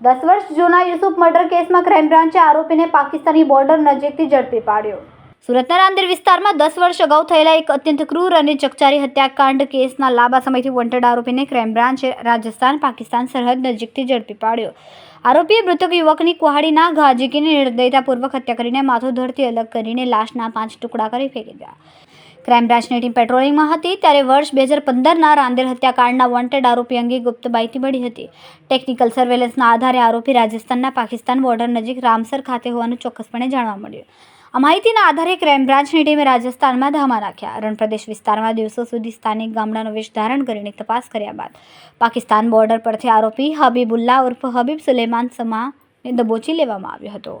દસ વર્ષ જૂના યુસુફ મર્ડર કેસમાં ક્રાઇમ બ્રાન્ચે આરોપીને પાકિસ્તાની બોર્ડર નજીકથી ઝડપી પાડ્યો. સુરતના રાંદેર વિસ્તારમાં દસ વર્ષ અગાઉ થયેલા એક અત્યંત ક્રૂર અને ચકચારી હત્યાકાંડ કેસના લાંબા સમયથી વોન્ટેડ આરોપીને ક્રાઇમ બ્રાન્ચે રાજસ્થાન, પાકિસ્તાન સરહદ નજીકથી ઝડપી પાડ્યો. આરોપીએ મૃતક યુવકની કુહાડીના ઘા ઝીકીને નિર્દયતાપૂર્વક હત્યા કરીને માથું ધડથી અલગ કરીને લાશના પાંચ ટુકડા કરી ફેંકી દીધા. ક્રાઇમ બ્રાન્ચની ટીમ પેટ્રોલિંગમાં હતી ત્યારે વર્ષ બે હજાર પંદરના રાંદેર હત્યાકાંડના વોન્ટેડ આરોપી અંગે ગુપ્ત માહિતી મળી હતી. ટેકનિકલ સર્વેલન્સના આધારે આરોપી રાજસ્થાનના પાકિસ્તાન બોર્ડર નજીક રામસર ખાતે હોવાનું ચોક્કસપણે જાણવા મળ્યું. આ માહિતીના આધારે ક્રાઇમ બ્રાન્ચની ટીમે રાજસ્થાનમાં ધામા નાખ્યા. રણપ્રદેશ વિસ્તારમાં દિવસો સુધી સ્થાનિક ગામડાનો વેશ ધારણ કરીને તપાસ કર્યા બાદ પાકિસ્તાન બોર્ડર પરથી આરોપી હબીબુલ્લા ઉર્ફ હબીબ સુલેમાન સમાને દબોચી લેવામાં આવ્યો હતો.